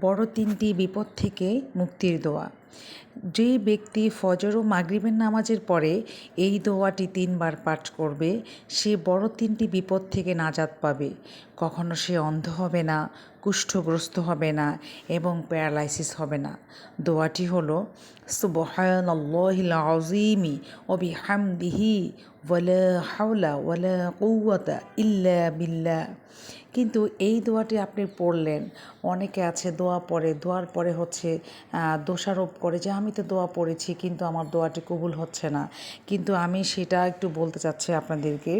বড় তিনটি বিপদ থেকে মুক্তির দোয়া। যে ব্যক্তি ফজর ও মাগরিবের নামাজের পরে এই দোয়াটি তিনবার পাঠ করবে, সে বড় তিনটি বিপদ থেকে নাজাত পাবে। কখনো সে অন্ধ হবে না, কুষ্ঠগ্রস্ত হবে না এবং প্যারালাইসিস হবে না। দোয়াটি হলো, সুবহানাল্লাহিল ওয়া বিহামদিহি ওয়ালা হাওলা ওয়ালা কুওয়াতা ইল্লা বিল্লাহ। কিন্তু এই দোয়াটি আপনি পড়লেন। অনেকে আছে দোয়া পড়ে, দোয়ার পরে হচ্ছে দোষারোপ করে যে, আমি তো দোয়া পড়েছি, কিন্তু আমার দোয়াটি কবুল হচ্ছে না। কিন্তু আমি সেটা একটু বলতে চাচ্ছি আপনাদেরকে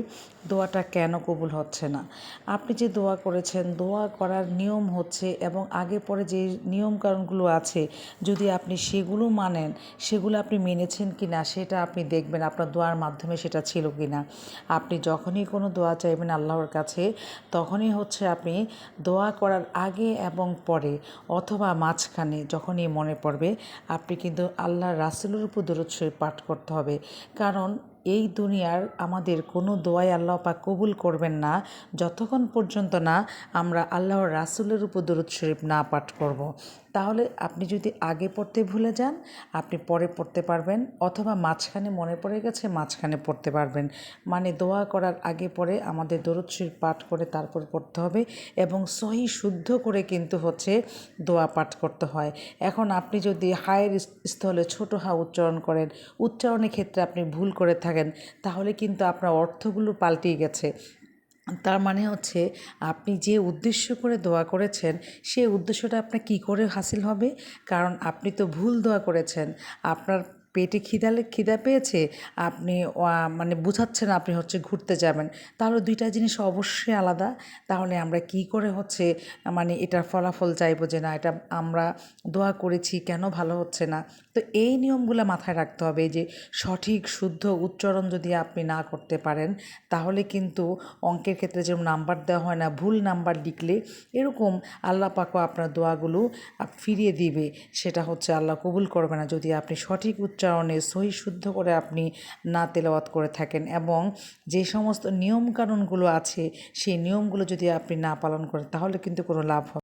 দোয়াটা কেন কবুল হচ্ছে না? আপনি যে দোয়া করেছেন, দোয়া করার নিয়ম হচ্ছে এবং আগে পরে যে নিয়মকানুনগুলো আছে, যদি আপনি সেগুলো মানেন, সেগুলো আপনি মেনেছেন কি না সেটা আপনি দেখবেন আপনার দোয়ার মাধ্যমে সেটা ছিল কি না আপনি যখনই কোনো দোয়া চাইবেন আল্লাহর কাছে, তখনই হচ্ছে আপনি দোয়া করার আগে এবং পরে অথবা মাঝখানে যখনই মনে পড়বে, আপনি কিন্তু আল্লাহ রাসুলের উপর শরীফ পাঠ করতে হবে। কারণ এই দুনিয়ার আমাদের কোনো দোয়াই আল্লাহ পাক কবুল করবেন না, যতক্ষণ পর্যন্ত না আমরা আল্লাহর রাসুলের উপর দরুদ শরীফ না পাঠ করব। তাহলে আপনি যদি আগে পড়তে ভুলে যান, আপনি পরে পড়তে পারবেন অথবা মাঝখানে মনে পড়ে গেছে মাঝখানে পড়তে পারবেন। মানে দোয়া করার আগে পরে আমাদের দরুদ শরীফ পাঠ করে তারপর পড়তে হবে এবং সহি শুদ্ধ করে কিন্তু হচ্ছে দোয়া পাঠ করতে হয়। এখন আপনি যদি হায়ের স্থলে ছোট হা উচ্চারণ করেন, উচ্চারণের ক্ষেত্রে আপনি ভুল করে থাকেন। তাহলে কিন্তু আপনার অর্থগুলো পাল্টিয়ে গেছে। তার মানে হচ্ছে আপনি যে উদ্দেশ্য করে দোয়া করেছেন, সেই উদ্দেশ্যটা আপনার কী করে হাসিল হবে? কারণ আপনি তো ভুল দোয়া করেছেন। আপনার পেটে খিদালে খিদা পেয়েছে, আপনি মানে বুঝাচ্ছেন আপনি হচ্ছে ঘুরতে যাবেন। তাহলে দুইটা জিনিস অবশ্যই আলাদা। তাহলে আমরা কি করে হচ্ছে মানে এটার ফলাফল চাইব যে না, এটা আমরা দোয়া করেছি, কেন ভালো হচ্ছে না? তো এই নিয়মগুলো মাথায় রাখতে হবে যে সঠিক, শুদ্ধ উচ্চারণ যদি আপনি না করতে পারেন, তাহলে কিন্তু অঙ্কের ক্ষেত্রে যেরকম নাম্বার দেওয়া হয় না, ভুল নাম্বার লিখলে এরকম আল্লাহ পাকও আপনার দোয়াগুলো ফিরিয়ে দিবে। সেটা হচ্ছে আল্লাহ কবুল করবে না। যদি আপনি সঠিক উচ্চারণে সহি শুদ্ধ করে আপনি না তেলাওয়াত করে থাকেন এবং যে সমস্ত নিয়মকানুনগুলো আছে, সেই নিয়মগুলো যদি আপনি না পালন করেন, তাহলে কিন্তু কোনো লাভ হবে